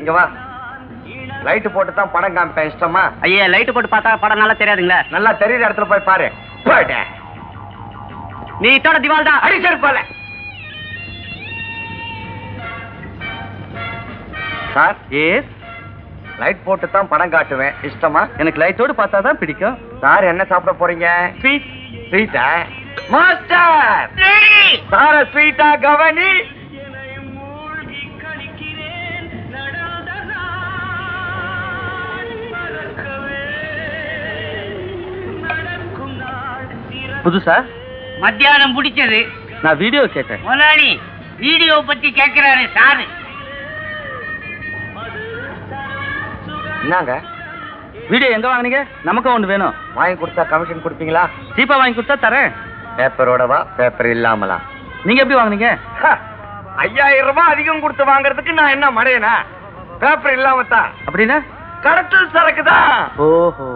இங்க வா. லைட் போட்டு தான் படம் காமிப்பேன் இஷ்டமா? ஐயா லைட் போட்டு பார்த்தா படம் நல்லா தெரியாதுங்களா. நல்லா தெரியுற இடத்துல போய் பாரு. போயிட்டே நீ இத்தோட திவால் தான். அடிச்சிரு போல சார் எஸ் லைட் போட்டு தான் படம் காட்டுவேன் இஷ்டமா? எனக்கு லைட்டோடு பார்த்தா தான் பிடிக்கும். சார் என்ன சாப்பிட போறீங்க? ஸ்வீட் ஸ்வீட்டா மாஸ்டர் சார ஸ்வீட்டா கவனி. புதுசா? மத்தியானம் பிடிச்சது. நான் வீடியோ கேட்டேன். முதலாளி வீடியோ பத்தி கேக்குறாரு சாரு. என்னங்க? வீடியோ எங்க வாங்குனீங்க? நமக்கும் ஒன்று வேணும். வாங்கி கொடுத்தா கமிஷன் கொடுப்பீங்களா? சீப்பா வாங்கி கொடுத்தா தரேன். பேப்பரோடவா பேப்பர் இல்லாமலா. நீங்க எப்படி வாங்குனீங்க? ஐயாயிரம் ரூபாய் அதிகம் கொடுத்து வாங்குறதுக்கு நான் என்ன மடையனா? பேப்பர் இல்லாம தான் அப்படின்னா? கடத்தல் சரக்கு தான் ஓஹோ.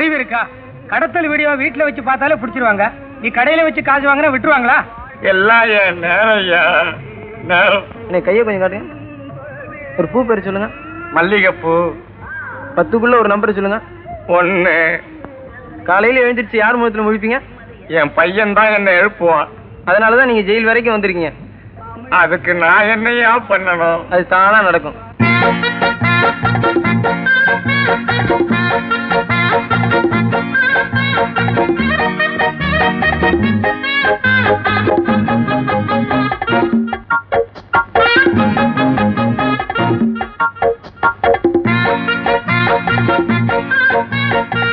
அறிவு இருக்கா? கடத்தல் வீடியோ வீட்டுல வச்சு பார்த்தாலே பிடிச்சிருவாங்க. நீ கடையில வச்சு காசு வாங்கினா விட்டுருவாங்களா? எல்லாம் என் நேரம் நேரம். நீ கையை கொஞ்சம் காட்டுங்க. ஒரு பூ பேர் சொல்லுங்க. மல்லிகைப்பூ. பத்துக்குள்ள ஒரு நம்பர் சொல்லுங்க. ஒண்ணு. காலையில எழுந்திருச்சு யார் முகத்துல முழிப்பீங்க? என் பையன் தான் என்ன எழுப்புவான். அதனாலதான் நீங்க ஜெயில் வரைக்கும் வந்திருக்கீங்க. அதுக்கு நான் என்னையா பண்ணணும்? அது தானா நடக்கும்.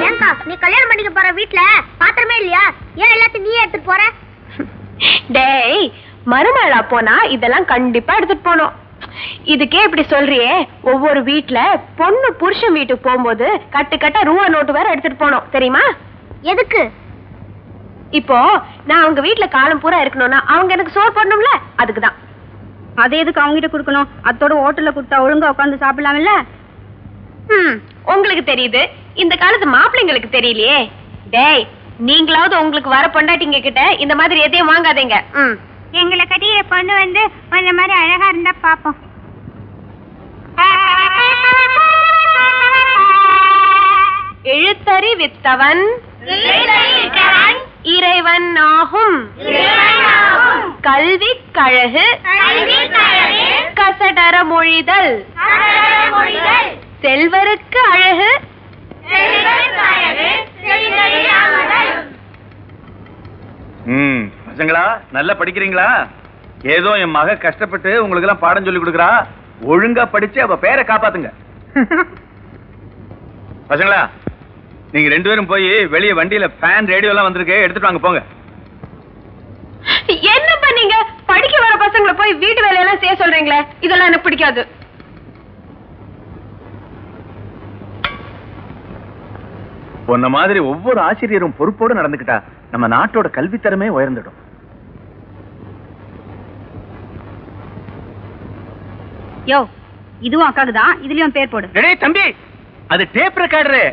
ஏன்பா நீ கல்யாணம் பண்ணிக்க போற வீட்ல பாத்திரமே இல்லையா? ஏன் எல்லாத்தையும் நீயே எடுத்துட்டு போற? டேய் மருமகளா போனா இதெல்லாம் கண்டிப்பா எடுத்துட்டு போகணும் இதுக்கே இப்படி சொல்றியே ஒவ்வொரு வீட்ல பொண்ணு புருஷன் வீட்டுக்கு போகும்போது கட்டு கட்ட ரூபா நோட்டு வேற எடுத்துட்டு போகணும் தெரியுமா? எதுக்கு? இப்போ நான் அவங்க வீட்ல காலம் பூரா இருக்கணும்னா அவங்க எனக்கு சோறு போடணும்ல? அதுக்கு தான் அது எதுக்கு அவங்க கிட்ட கொடுக்கணும்? அத்தோட ஹோட்டல்ல கொடுத்தா ஒழுங்கா உட்காந்து சாப்பிடலாம்ல? ம் உங்களுக்கு தெரியுது? இந்த காலத்து மாப்பிள்ளைங்களுக்கு தெரியலையே. டேய் நீங்களாவது உங்களுக்கு வர பொண்டாட்டிங்க கிட்ட இந்த மாதிரி எதையும் வாங்காதீங்க. ம். எங்களை கட்டிய பொண்ணு வந்து அந்த மாதிரி அழகா இருந்தா பாப்போம். எழுத்தறி வித்தவன் இறைவன் ஆகும். கல்வி கழகு கசடர மொழிதல். செல்வருக்கு அழகு. ம் பசங்களா நல்லா படிக்கிறீங்களா? ஏதோ என் மக கஷ்டப்பட்டு உங்களுக்கு எல்லாம் பாடம் சொல்லி கொடுக்குறா. ஒழுங்கா படிச்சு அவ பேரை காப்பாத்துங்க. பசங்களா நீங்க ரெண்டு பேரும் போய் வெளிய வண்டியில ஃபேன் ரேடியோ எல்லாம் வந்திருக்கு எடுத்துட்டு வாங்க போங்க. என்ன பண்ணீங்க படிக்க வர பசங்களை போய் வீட்டு வேலையெல்லாம் செய்ய சொல்றீங்களே? இதெல்லாம் எனக்கு பிடிக்காது. உன்ன மாதிரி ஒவ்வொரு ஆசிரியரும் பொறுப்போடு நடந்துக்கிட்டா நம்ம நாட்டோட கல்வித்தரமே உயர்ந்துடும். யோ இதுவும் அக்காக்கு தான் இதுலயும் பேர் போடு. டேய் தம்பி! அது டேப் ரெக்கார்டரு.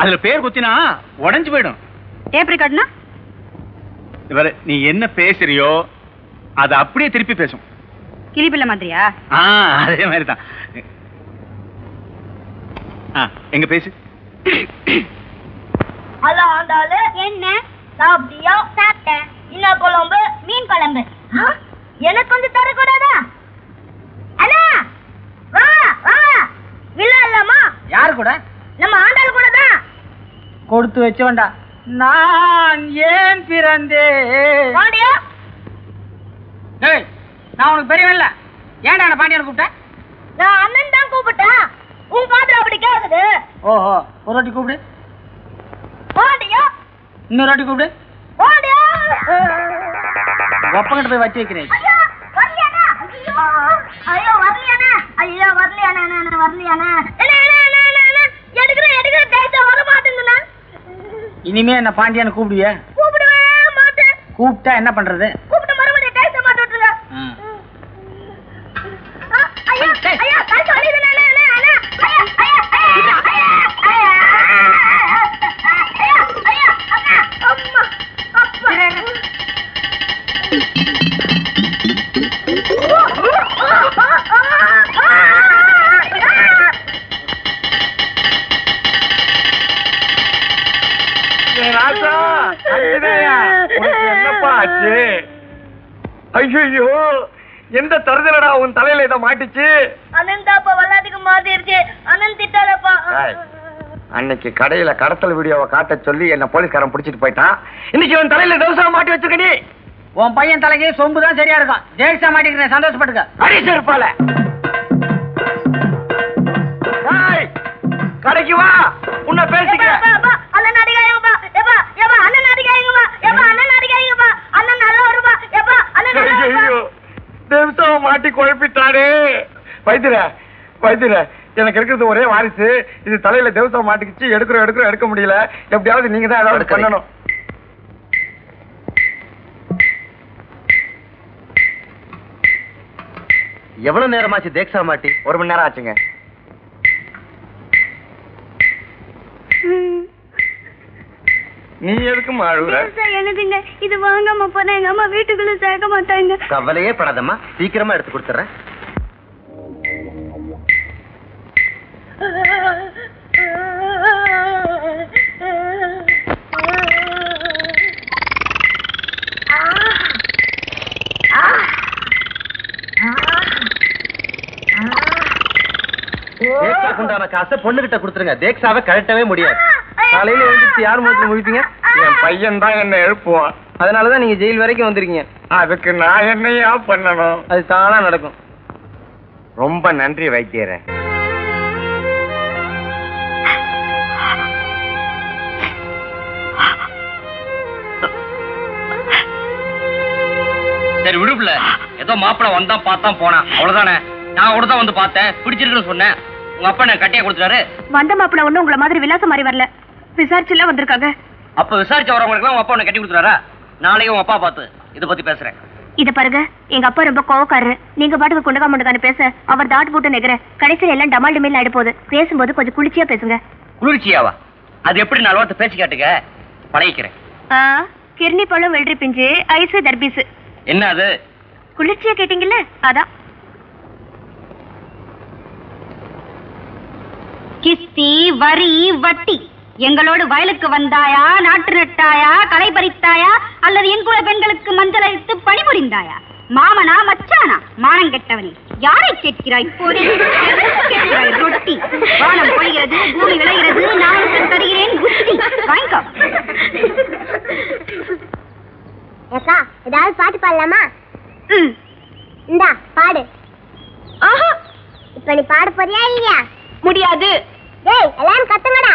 அதுல பேர் குத்தினா உடைஞ்சு போயிடும். டேப் ரெக்கார்ட்னா? இவர நீ என்ன பேசுறியோ அது அப்படியே திருப்பி பேசும். கிளிப்பிள்ள மாதிரியா? ஆ அதே மாதிரி தான் ஆ எங்க பேசு. ஆண்டாளு என்ன? சாப்பிட்டியா சாப்பிட்டேன். என்ன குழம்பு மீன் குழம்பு. எனக்கு கொஞ்சம் தரக்கூடாதா? அண்ணா! வா வா! வில்ல இல்லாமா? யாரு கூட? நம்ம ஆண்டாள் கூட தான். கொடுத்து வச்சவன்டா. நான் ஏன் பிறந்தேன்? வாடியா டேய் நான் உனக்கு பெரியவன்ல ஏன்டா என்ன பாண்டியனை கூப்பிட்டேன் நான் அண்ணன் தான் கூப்பிட்டேன். உன் காதுல அப்படி கேக்குது. ஓஹோ ஒரு வாட்டி கூப்பிடு. இன்னொரு வாட்டி கூப்பிடு. ஒப்பங்கிட்ட போய் வச்சு வைக்கிறேன். ஐயோ ஐயோ. எடுக்கிறேன் எடுக்கிறேன் வர இனிமே என்ன பாண்டியனை கூப்பிடுவிய? கூப்பிடுவே மாட்டேன் கூப்பிட்டா என்ன பண்றது? கூப்பிட்டு மறுபடியும் ஐயா ஐயா வலிக்குதுண்ணா, எந்த தருதலடா உன் தலையில இத மாட்டிச்சு? அனந்தாப்பா வல்லாத்துக்கு சொல்லி என்ன போலீஸ்காரன் பிடிச்சிட்டு போயிட்டான். இன்னைக்கு உன் தலையில தவசம் மாட்டி வச்சுக்க உன் பையன் தலைக்கு சொம்பு சரியா இருக்கும். ஜெயில்சா மாட்டிக்கிறேன் சந்தோஷப்பட்டுக்க. அடிச்சு இருப்பால கடைக்கு வா. உன்னை பேசி தேவசம் மாட்டி குழப்பிட்டானே. வைத்திர வைத்திர எனக்கு இருக்கிறது ஒரே வாரிசு. இது தலையில தேவசம் மாட்டிக்கிச்சு எடுக்கிறோம் எடுக்கிறோம் எடுக்க முடியல. எப்படியாவது நீங்க தான் ஏதாவது. பண்ணணும். எவ்வளவு நேரமாச்சு தேக்ஸா மாட்டி? ஒரு மணி நேரம் ஆச்சுங்க. நீ எதுக்கு அழுகுற? பெருசா எழுதுங்க இது வாங்காம போனா எங்க அம்மா வீட்டுக்குள்ள சேர்க்க மாட்டாங்க. கவலையே படாதம்மா. சீக்கிரமா எடுத்து கொடுத்துறேன் தேக்ஸாக்கு உண்டான காசை பொண்ணுகிட்ட கொடுத்துருங்க. தேக்ஸாவை கழட்டவே முடியாது. காலையில எழுந்திரிச்சு யார் முகத்துல முழிப்பீங்க? என் பையன் தான் என்ன எழுப்புவான். அதனாலதான் நீங்க ஜெயில் வரைக்கும் வந்திருக்கீங்க. அதுக்கு நான் என்னையா பண்ணணும்? அது தானா நடக்கும். ரொம்ப நன்றி வைத்தியரே. சரி விடுப்புல ஏதோ மாப்பிள வந்தா பார்த்தா போனான். அவ்வளவுதானே? நான் கூட தான் வந்து பார்த்தேன். பிடிச்சிருக்குன்னு சொன்னேன். உங்க அப்பா என்ன கட்டியா கொடுத்துட்டாரு? வந்த மாப்பிள்ள ஒண்ணும் உங்களை மாதிரி விலாசம் மாதிரி வரல. விசாரிச்சுல வந்திருக்காங்க. அப்ப விசாரிச்சு வரவங்களுக்கு உங்க அப்பா உன்னை கட்டி கொடுத்துறாரா? நாளைக்கு உங்க அப்பா பார்த்து இத பத்தி பேசுறேன். இத பாருங்க எங்க அப்பா ரொம்ப கோவக்காரரு. நீங்க பாட்டுக்கு கொண்டகா முண்டகான்னு பேச அவர் தாட் போட்டு நிக்கிற. கடைசியில எல்லாம் டமால் டிமில் ஆயிடு போகுது. பேசும்போது கொஞ்சம் குளிர்ச்சியா பேசுங்க. குளிர்ச்சியாவா? அது எப்படி நாலு வார்த்தை பேச்சு காட்டுங்க பழகிக்கிறேன். ஆ, கிர்னி பழம் வெள்ளரி பிஞ்சு ஐஸ் தர்பீஸ் என்ன அது? குளிர்ச்சியா கேட்டீங்கல்ல? அதான். கிஸ்தி வரி வட்டி. எங்களோடு வயலுக்கு வந்தாயா நாட்டு நட்டாயா களை பறித்தாயா அல்லது எங்குல பெண்களுக்கு மஞ்சள் அடித்து பணிபுரிந்தாயா? மாமனா மச்சானா? மானம் கெட்டவனே யாரை கேட்கிறாய்? கேட்கிறாய் ரொட்டி? வானம் பொழிகிறது பூமி விளைகிறது நான் தருகிறேன் புத்தி. வாங்கிக்கோ அக்கா ஏதாவது பாட்டு பாடலாமா. இந்தா பாடு. ஆஹா. இப்ப நீ பாட போறியா இல்லையா? முடியாது. டேய் எல்லாரும் கத்துங்கடா.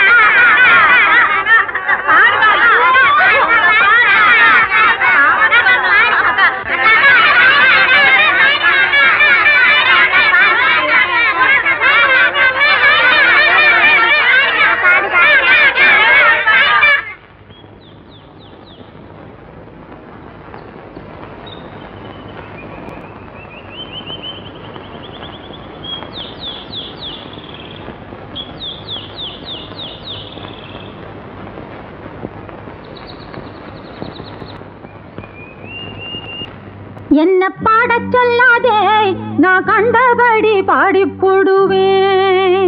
என்ன பாடச் சொல்லாதே? நான் கண்டபடி பாடிப் போடுவேன்.